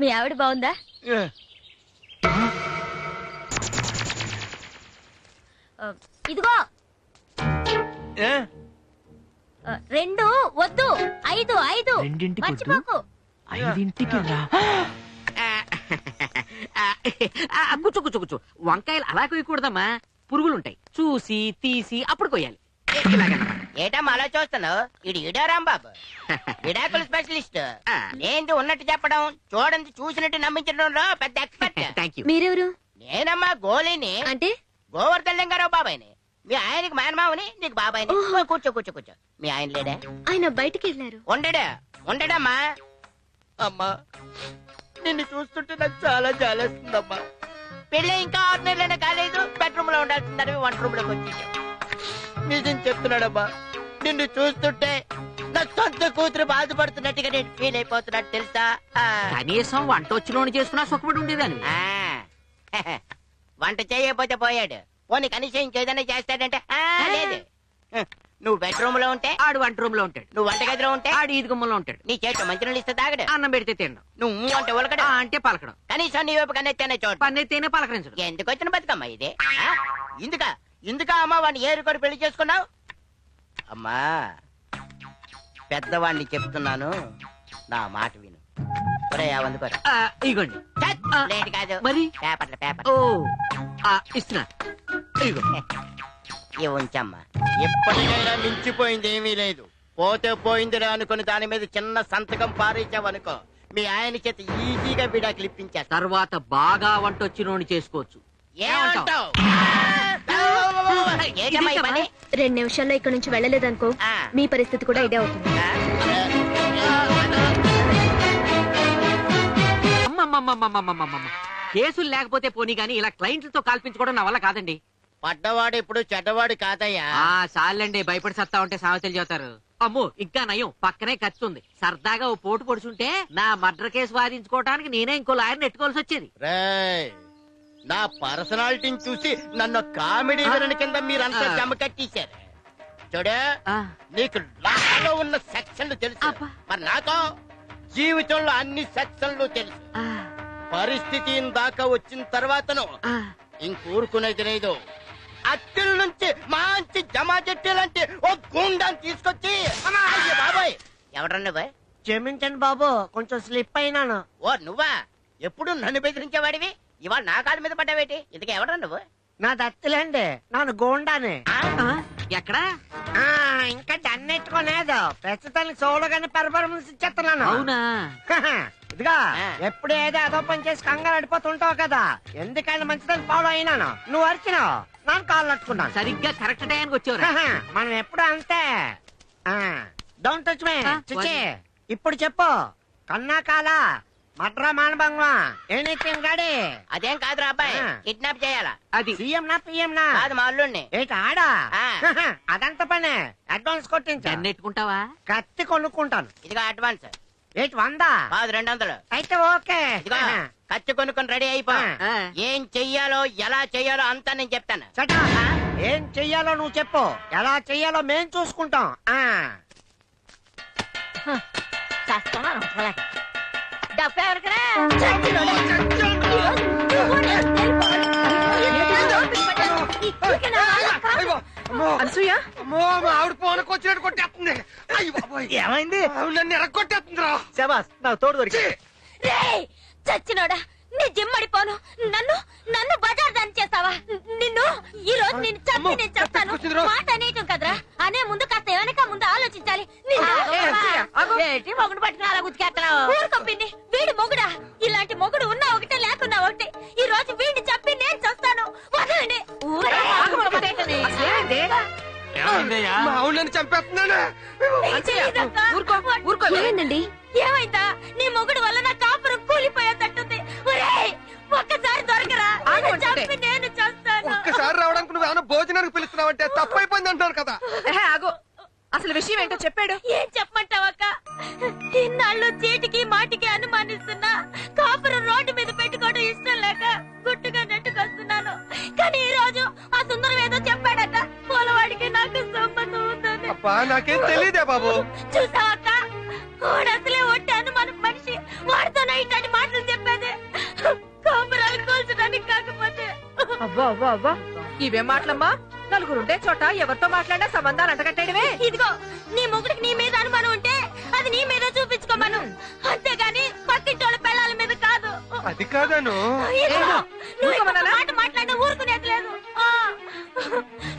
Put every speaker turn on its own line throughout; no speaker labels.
మీ ఆవిడ బాగుందా? ఇదిగో. రెండు వద్దు. ఐదు ఐదు. మర్చిపోకు.
ఐదింటికి
కూర్చో కూర్చో కూర్చో. వంకాయలు అలా కొయ్యకూడదమ్మా. పురుగులుంటాయి. చూసి తీసి అప్పుడు కొయ్యాలి. ఇలాగన్నమాట.
ఏటమ్మా అలా చూస్తున్నావు? ఇది ఇడా రాంబాబు విడాకుల స్పెషలిస్ట్.
ఆ.
ఏంటి ఉన్నట్టు చెప్పడం చూడండి చూసినట్టు నమ్మించడంలో పెద్ద ఎక్స్పర్ట్.
థ్యాంక్ యూ
మీరెవరు?
నేనమ్మా గోలిని.
అంటే?
గోవర్ధన్ లింగారావు బాబాయ్ని. మీ ఆయనకి మేనమావని నీకు బాబాయ్ని. ఓ, కూర్చో కూర్చో కూర్చో. మీ ఆయన లేడా?
ఆయన బయటికి వెళ్ళారు.
ఉండడా? ఉండడమ్మా. అమ్మా. నిన్ను చూస్తుంటే నాకు చాలా జాలేస్తుందమ్మా. పెళ్ళి ఇంకా ఆరు నెలలైనా కాలేదు బెడ్రూమ్లో ఉండాల్సిందని వంట రూమ్లోకి వచ్చేసాం నిజం చెప్తున్నాడమ్మా నిన్ను చూస్తుంటే నా సొంత కూతురు బాధపడుతున్నట్టుగా నేను ఫీల్ అయిపోతున్నట్టు తెలుసా? ఆ.
కనీసం వంట వచ్చినోని చేసుకున్నా సుఖపడి ఉండేదాన్ని
ఆ. వంట చేయకపోతే పోయాడు. పోనీ కనీసం ఇంకేదైనా చేస్తాడంటే? ఆ, లేదు. నువ్వు బెడ్రూమ్లో ఉంటే?
ఆడు వంట రూమ్లో ఉంటాడు.
నువ్వు వంటగదిలో ఉంటే?
ఆడు ఈది గుమ్మలో ఉంటాడు.
నీ చేతిలో మంచి ఇస్తే తాగడు.
అన్నం పెడితే తినడం.
నువ్వు అంటే ఉలకడు.
ఆ అంటే పలకడం.
కనీసం నీ వైపు కన్నెత్తేనే చోటు.
పన్నెత్తేనే పలకరించడం.
ఎందుకు వచ్చిన బతుకమ్మా ఇది? ఇందుక ఇందుక అమ్మా వాడిని ఏరుకొని పెళ్ళి చేసుకున్నావు? అమ్మా పెద్దవాడిని చెప్తున్నాను. నా మాట విను.
ఇగోండి.
కాదు.
మరి?
పేపర్లు పేపర్
ఇస్తున్నా. ఇగో.
ఇవి ఉంచమ్మా ఎప్పటికైనా మించిపోయింది ఏమీ లేదు. పోతే పోయిందిరా అనుకుని దాని మీద చిన్న సంతకం పారించావనుకో మీ ఆయన చేత ఈజీగా విడా క్లిప్పించా
తర్వాత బాగా వంట చేసుకోవచ్చు.
ఏమంటావ్? చేసుకోవచ్చు
రెండు నిమిషాల్లో ఇక్కడ నుంచి వెళ్ళలేదనుకో
అనుకో
మీ పరిస్థితి కూడా ఇదే అవుతుంది.
కేసులు లేకపోతే పోనీ గానీ ఇలా క్లయింట్లతో కాల్పించుకోవడం నా వల్ల కాదండి.
పడ్డవాడు ఇప్పుడు చెడ్డవాడు కాదయ్యా.
ఆ చాలండి భయపడి సత్తా ఉంటే సామెతలు చెబుతారు అమ్మో ఇంకా నయం పక్కనే ఖర్చు ఉంది సరదాగా ఓ పోటు పొడుచుంటే నా మర్డర్ కేసు వాదించుకోవడానికి నేనే ఇంకో లాయర్ నెట్టుకోవాల్సి వచ్చేది.
రేయ్ నా పర్సనాలిటీని చూసి నన్ను కామెడీ విలన్ కింద మీరంతా
ఆ.
జమ కట్టేశారు. చూడు
ఆ,
నీకు లాలో ఉన్న సెక్షన్లు తెలుసు.
అబ్బా.
మరి నాతో? జీవితంలో అన్ని సెక్షన్లు తెలుసు.
ఆ,
పరిస్థితి దాకా వచ్చిన తర్వాతను
ఆ.
ఇంకూరుకునేది లేదు. అత్తిల నుంచి మంచి జమా చెట్టాలంటే ఓ గుండాన్ని తీసుకొచ్చి అయ్య బాబాయ్! ఎవడన్నా బాయ్
క్షమించండి బాబు కొంచెం స్లిప్ అయినాను.
ఓ నువ్వా? ఎప్పుడు నన్ను బెదిరించేవాడివి? ఇవాళ నా కాళ్ళ మీద పడ్డావేటి? ఇంతకీ ఎవడన్నా నువ్వు?
నా దత్తులేండి నాను గోండాని.
ఎక్కడా?
ఆ, ఇంకా దన్నెట్టుకోలేదు ప్రస్తుతానికి చూడగానే పెర్ఫార్మెన్స్ ఇచ్చేస్తున్నాను.
అవునా?
ఇదిగా. ఎప్పుడు ఏదో అదో పని చేసి కంగారు అడిపోతుంటావు కదా. ఎందుకైనా మంచిదని ఫాలో అయినాను. నువ్వు అరిచినావు. ನಾನು కాళ్ళు అట్టుకున్నాను
సరిగ్గా కరెక్ట్ టైంకి వచ్చేవరా.
మనం ఎప్పుడు అంతే? డోంట్ టచ్ మే చిచి. ఇప్పుడు చెప్పు కన్నా కాల మట్రా మానభంగం ఎనీథింగ్ గాడి
అదేం కాదురా అబ్బాయి. కిడ్నాప్ చేయాలా?
అది.
సీఎం నా పిఎం నా
కాదు మా అల్లుడిని
ఏంటి ఆడా? అదంత పనే. అడ్వాన్స్ కొట్టించా?
నెట్టుకుంటావా
కత్తి కొనుక్కుంటాను.
ఇదిగో అడ్వాన్స్.
ఏంటి వందా
కాదు రెండు వందలు
అయితే ఓకే
ఇదిగో ఖర్చు కొనుక్కొని రెడీ అయిపో
ఆ.
ఏం చెయ్యాలో ఎలా చెయ్యాలో అంతా నేను చెప్తాను
చటా ఏం చెయ్యాలో నువ్వు చెప్పు ఎలా చెయ్యాలో మేం చూసుకుంటాం ఆ
డబ్బు ఎవరికరా? ఈ ఊరికేనా?
అనసూయ? అమ్మో మా ఆవిడ ఫోన్ వచ్చినట్టు కొట్టేస్తుంది. అయ్యి బాబోయ్.
ఏమైంది?
ఆవిడ నన్ను ఎరగొట్టేస్తుంది రా
శబాస్ నాకు తోడు దొరికి
చచ్చినోడా? నీ జిమ్మడిపోను నన్ను నన్ను బజార్ దాని చేస్తావా? నిన్ను ఈ రోజు నేను చంపి నేను చెప్తాను. మాట అనేయటం కదరా? అనే ముందు కాస్త వెనక ముందు ఆలోచించాలి.
మొగుడు పట్టుకుని అలా
వీడి మొగుడా? ఇలాంటి మొగుడు ఉన్నా ఒకటే లేకున్నా ఒకటే. ఈ రోజు వీడిని చంపి నేను చస్తాను వదలండి
మా ఆవిడ నన్ను చంపేస్తున్నాను
ఏమైందండి? ఏమైందా? నీ మొగుడు వల్ల నా కాపురం కూలిపోయేటట్టుంది. ఒరేయ్ ఒక్కసారి దొరకరా. చంపి నేను చేస్తాను
ఒక్కసారి రావడానికి నువ్వు ఏమైనా భోజనానికి పిలుస్తున్నావంటే తప్పైపోయింది అంటారు కదా.
ఆగో. అసలు విషయం ఏంటో చెప్పాడు.
ఏం చెప్పమంటావక్క ఇన్నాళ్ళు చీటికి మాటికి అనుమానిస్తున్నా కాపురం రోడ్డు మీద పెట్టుకోవడం ఇష్టం లేక పుట్టుకన్నట్టు కస్తున్నాను కానీ
ఈ రోజు ఆ సుందరం ఏదో చెప్పాడట. పోలవాడికి నాకు సంబంధం ఉందని. అబ్బా నాకేం తెలియదే బాబు.
చూసావక్క వాడు అసలే ఒట్టాను మన మనిషి. వాడితోనే ఇట్లాంటి మాటలు చెప్పేది. కాపురాలు కోల్చడానికి కాకపోతే.
అబ్బా అబ్బా అబ్బా ఇవే మాటలమ్మా? నలుగురుండే చోట ఎవరితో మాట్లాడినా సంబంధాలు అంటగట్టేయడమే.
ఇదిగో అది
కాదను
ఇదిగో,
ఏమో?
నువ్వు ఇంకొక
ఊరుకోమనాలా?
మాట మాట్లాడినా ఊరుకునేది లేదు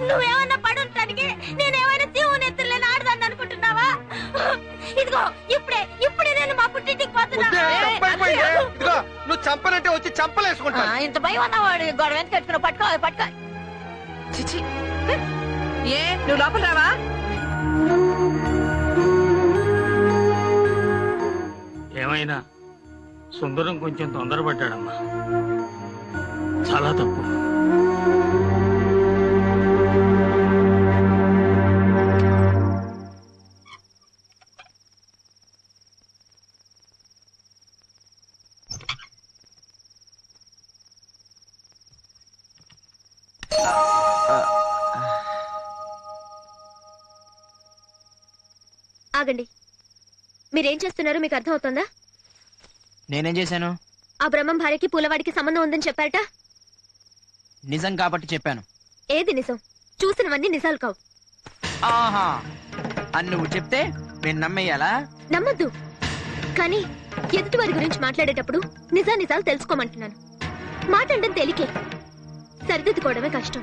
నువ్వేమన్నా పడుంటానికి నేనేమైనా శివుని ఎత్తులేని ఆడదాన్ని అనుకుంటున్నావా ఇదిగో ఇప్పుడే ఇప్పుడే నేను మా పుట్టింటికి పోతున్నా.
ఇదిగో నువ్వు చంపనంటే వచ్చి చంపలేసుకుంటా
ఇంత భయం ఉన్నవాడు గొడవ ఎంత కట్టుకుని పట్టుకో పట్టుకో
చిచి. ఏ నువ్వు లోపల రావా
ఏమైనా సుందరం కొంచెం తొందరపడ్డాడమ్మా. చాలా తప్పు.
ఆగండి. మీరేం చేస్తున్నారో? మీకు అర్థం అవుతుందా
నేనేం చేశాను?
ఆ బ్రహ్మం భార్యకి పూలవాడికి సంబంధం ఉందని చెప్పారట?
నిజం కాబట్టి చెప్పాను.
ఏది నిజం? చూసినవన్నీ నిజాలు కావు.
ఆహా! అని నువ్వు చెప్తే నేను నమ్మేయాలా?
నమ్మద్దు. కానీ ఎదుటి వారి గురించి మాట్లాడేటప్పుడు నిజా నిజాలు తెలుసుకోమంటున్నాను. మాట్లాడడం తేలికే. సరిదిద్దుకోవడమే కష్టం.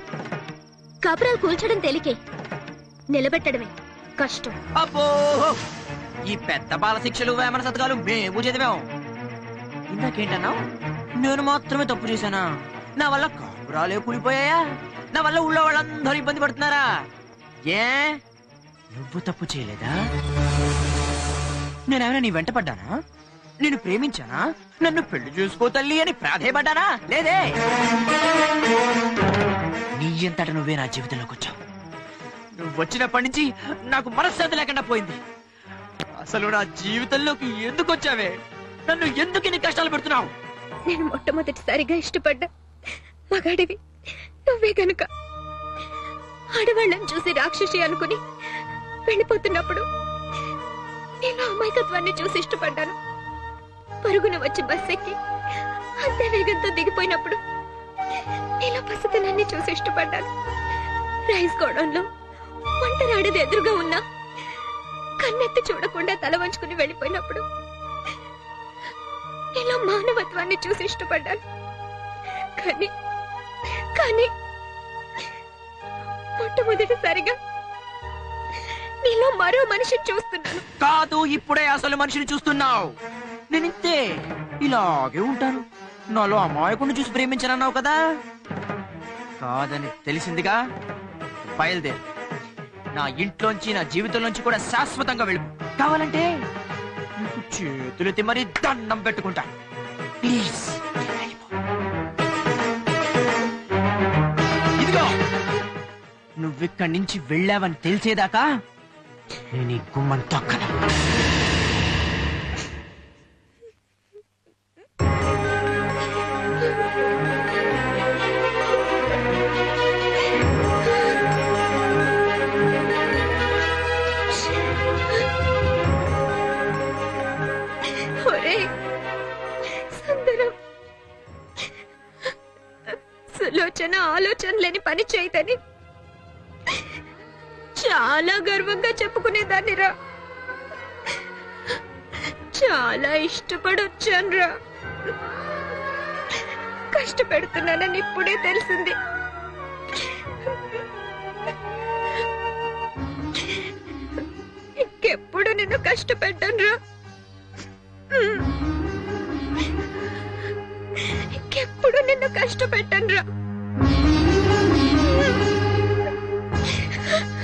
కాపురాలు కూల్చడం తేలికే. నిలబెట్టడమే కష్టం.
అబ్బో! ఈ పెద్ద బాల శిక్షలు వేమన శతకాలు మేము చదివాం. ఇందాకేంటన్నావు నేను మాత్రమే తప్పు చేశానా? నా వల్ల కాపురాలే కూలిపోయాయా? నా వల్ల ఊళ్ళో వాళ్ళందరూ ఇబ్బంది పడుతున్నారా? ఏ? నువ్వు తప్పు చేయలేదా? నేనేమైనా నీ వెంట పడ్డానా? నేను ప్రేమించానా? నన్ను పెళ్ళి చూసుకో తల్లి అని ప్రాధేయపడ్డానా? లేదే! నీ ఎంతట నువ్వే నా జీవితంలోకి వచ్చావు. నువ్వు వచ్చినప్పటి నుంచి నాకు మనశ్శాంతి లేకుండా పోయింది. అసలు నా జీవితంలోకి ఎందుకు వచ్చావే? నన్ను ఎందుకు ఇన్ని కష్టాలు పెడుతున్నావు?
నేను మొట్టమొదటిసారిగా ఇష్టపడ్డా మగాడివి. నువ్వే కనుక ఆడవాళ్ళని చూసి రాక్షసి అనుకుని వెళ్ళిపోతున్నప్పుడు నేను అమాయకత్వాన్ని చూసి ఇష్టపడ్డాను. పరుగున వచ్చి బస్ ఎక్కి అంతే వేగంతో దిగిపోయినప్పుడు నేను పసితనాన్ని చూసి ఇష్టపడ్డాను. రైస్ గోడౌన్లో వంటరాడేది ఎదురుగా ఉన్నా కన్నెత్తి చూడకుండా తల వంచుకుని వెళ్ళిపోయినప్పుడు నీలో మానవత్వాన్ని చూసి ఇష్టపడ్డాను. కానీ కానీ మొట్టమొదటిసారిగా నీలో మరో మనిషి చూస్తున్నాను.
కాదు ఇప్పుడే అసలు మనిషిని చూస్తున్నావు. నేను ఇంతే ఇలాగే ఉంటాను. నాలో అమాయకుడిని చూసి ప్రేమించనన్నావు కదా? కాదని తెలిసిందిగా? బయలుదేరు. నా ఇంట్లోంచి నా జీవితంలోంచి కూడా శాశ్వతంగా వెళ్ళి. కావాలంటే చేతులెత్తి మరీ దండం పెట్టుకుంటా ప్లీజ్ వెళ్ళిపో. ఇదిగో నువ్విక్కడి నుంచి వెళ్ళావని తెలిసేదాకా నేను ఈ గుమ్మం తొక్కను
పని చేయదని చాలా గర్వంగా చెప్పుకునేదాన్ని రా చాలా ఇష్టపడి వచ్చాను రా కష్టపెడుతున్నానని ఇప్పుడే తెలిసింది. ఇంకెప్పుడు నిన్ను కష్టపెట్టాను రా ఇంకెప్పుడు నిన్ను కష్టపెట్టాను రా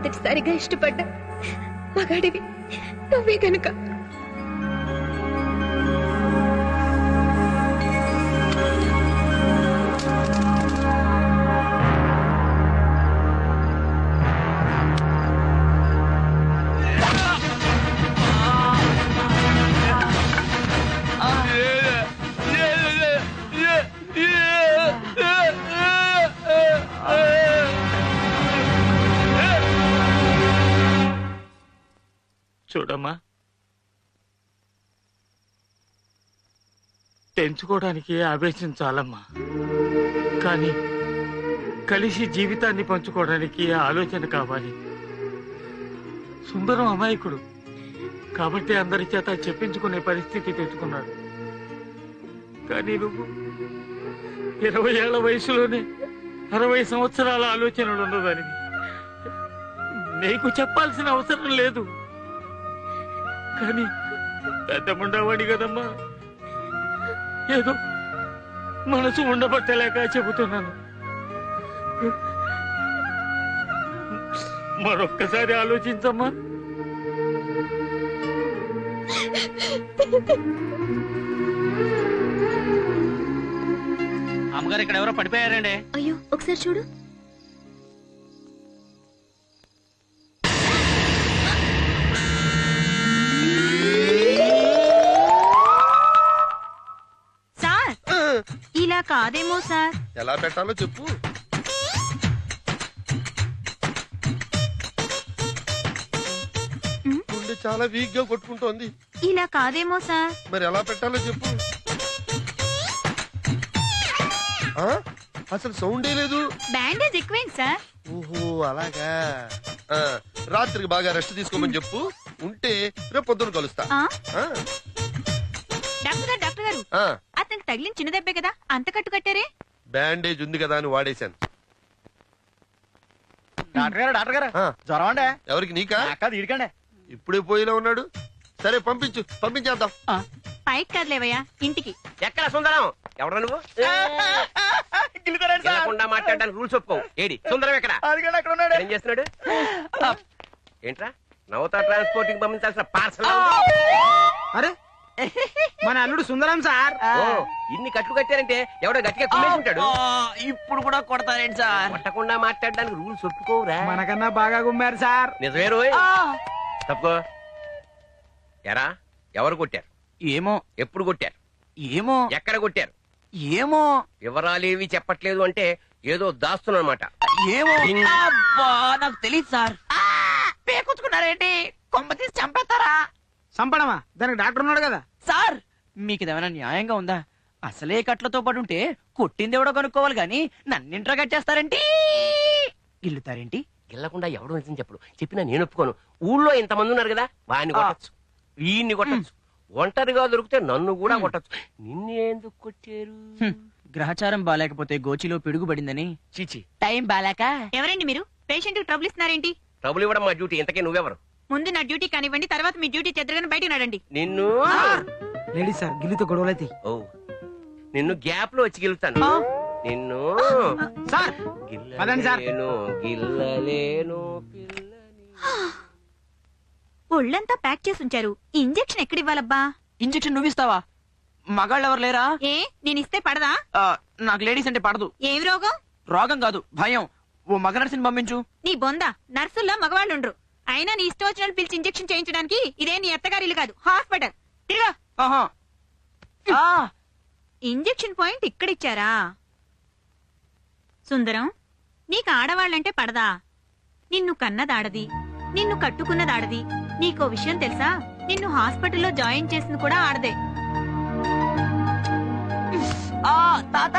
మొట్టమొదటిసారిగా ఇష్టపడ్డా మగాడివి. నువ్వే కనుక
చూడమ్మా పెంచుకోవడానికి ఆవేశం చాలమ్మా. కానీ కలిసి జీవితాన్ని పంచుకోవడానికి ఆలోచన కావాలి. సుందరం అమాయకుడు. కాబట్టి అందరి చేత చెప్పించుకునే పరిస్థితి తెచ్చుకున్నాడు. కానీ నువ్వు ఇరవై ఏళ్ళ వయసులోనే అరవై సంవత్సరాల ఆలోచనలు ఉన్నదానివి. నీకు చెప్పాల్సిన అవసరం లేదు. కానీ పెద్ద ఉండవాడి కదమ్మా. ఏదో మనసు ఉండబట్టలేక చెబుతున్నాను. మరొక్కసారి ఆలోచించమ్మా.
అమ్మగారు ఇక్కడ ఎవరో పడిపోయారండి.
అయ్యో ఒకసారి చూడు.
కాదేమో సార్.
ఎలా పెట్టాలో చెప్పు. గుండె చాలా వీక్గా కొట్టుకుంటోంది.
ఇలా కాదేమో సార్.
మరి ఎలా పెట్టాలో చెప్పు. ఆ? అసలు సౌండే లేదు.
బ్యాండేజ్ ఎక్కువేంటి సార్?
ఓహో అలాగా. ఆ, రాత్రికి బాగా రెస్ట్ తీసుకోమని చెప్పు. ఉంటే రేపు పొద్దున కలుస్తా.
ఆ?
ఆ,
డాక్టర్ గారు
ఆ,
అతనికి తగిలిన చిన్న దెబ్బే కదా? అంత కట్టు కట్టారే?
బ్యాండేజ్ ఉంది కదా అని వాడేశాను.
డాక్టర్ గారు డాక్టర్ గారు.
ఆ,
జ్వరం అండి?
ఎవరికి? నీకా?
అక్క తీడికండి
ఇప్పుడే పోయిలా ఉన్నాడు? సరే పంపించు. పంపించేద్దాం.
పైకి కదలేవయ్యా ఇంటికి.
ఎక్కడ సుందరం? ఎవరు నువ్వు?
గిల్లుతారండి సార్.
వెళ్ళకుండా మాట్లాడడానికి రూల్స్ ఒప్పుకోవు. ఏడి సుందరం ఎక్కడ?
అదిగండి అక్కడ ఉన్నాడు?
ఏం చేస్తున్నాడు? ఏంట్రా? నవత ట్రాన్స్పోర్టింగ్ పంపించాల్సిన పార్సల్.
అరే మన అల్లుడు సుందరం సార్.
ఓ ఇన్ని కట్లు కట్టారంటే ఎవడో గట్టిగా కుమ్మేసుకుంటాడు?
ఇప్పుడు కూడా కొడతారేంటి సార్?
కొట్టకుండా మాట్లాడడానికి రూల్స్ ఒప్పుకోవురా.
మనకన్నా బాగా గుమ్మారు సార్.
నిజమే రోయ్. తప్పుకో. ఎరా ఎవరు కొట్టారు?
ఏమో.
ఎప్పుడు కొట్టారు?
ఏమో.
ఎక్కడ కొట్టారు?
ఏమో.
వివరాలేవి చెప్పట్లేదు అంటే ఏదో దాస్తున్నమాట.
ఏమో. అబ్బా నాకు తెలియదు సార్. పేకొచ్చుకున్నారేంటి కొమ్మ తీసి చంపేస్తారా? చంపడమా దానికి డాక్టర్ ఉన్నాడు కదా. సార్! మీకు ఇదేమైనా న్యాయంగా ఉందా? అసలే కట్లతో పడి ఉంటే కొట్టింది ఎవడో కనుక్కోవాలి గాని నన్నింట్రా కట్టేస్తారేంటి గిల్లుతారేంటి?
గెల్లకుండా ఎవడో నిజం చెప్పడు. చెప్పినా నేను ఒప్పుకోను. ఊళ్ళో ఇంతమంది ఉన్నారు కదా వాడిని కొట్టచ్చు. వీడిని కొట్టచ్చు. ఒంటరిగా దొరికితే నన్ను కూడా కొట్టచ్చు. నిన్ను ఎందుకు కొట్టారు?
గ్రహచారం బాలేకపోతే గోచిలో పిడుగుబడిందని.
చీచి.
టైం బాలేక?
ఎవరండి మీరు? Patient trouble ఇస్తున్నారేంటి?
ట్రబుల్ ఇవ్వడం మా డ్యూటీ. ఇంతకీ నువ్వెవరు?
ముందు నా డ్యూటీ కానివ్వండి తర్వాత మీ డ్యూటీ చెద్దరగానే బయటకు నడండి.
నిన్ను?
లేడీ సార్ గిల్లుతో గొడవలైతే
ఓ. నిన్ను గ్యాప్లో వచ్చి గెలుస్తాను నిన్ను
సార్! పదండి సార్.
గిల్లలేను గిల్లలేను పిల్లని
ఒళ్ళంతా ప్యాక్ చేసి ఉంచారు. ఇంజెక్షన్ ఎక్కడివ్వాలబ్బా?
ఇంజెక్షన్ నువ్విస్తావా? మగాళ్ళు ఎవరు లేరా?
ఏ నేను ఇస్తే పడదా?
ఆ, నాకు లేడీస్ అంటే పడదు.
ఏం రోగం?
రోగం కాదు భయం. ఓ మగ నర్సిని పంపించు.
నీ బొంద నర్సుల్లా మగవాళ్ళుండ్రు. అయినా నీ ఇష్టం వచ్చినట్టు పిలిచి ఇంజెక్షన్ చేయించడానికి ఇదే నీ అత్తగారి ఇల్లు కాదు. హాస్పిటల్. తిరుగా.
ఆహా. ఆ,
ఇంజెక్షన్ పాయింట్ ఇక్కడిచ్చారా? సుందరం నీకు ఆడవాళ్ళంటే పడదా? నిన్ను కన్నదాడది నిన్ను కట్టుకున్నదాడది. నీకో విషయం తెలుసా? నిన్ను హాస్పిటల్లో జాయిన్ చేసింది కూడా ఆడదే.
ఆ, తాత!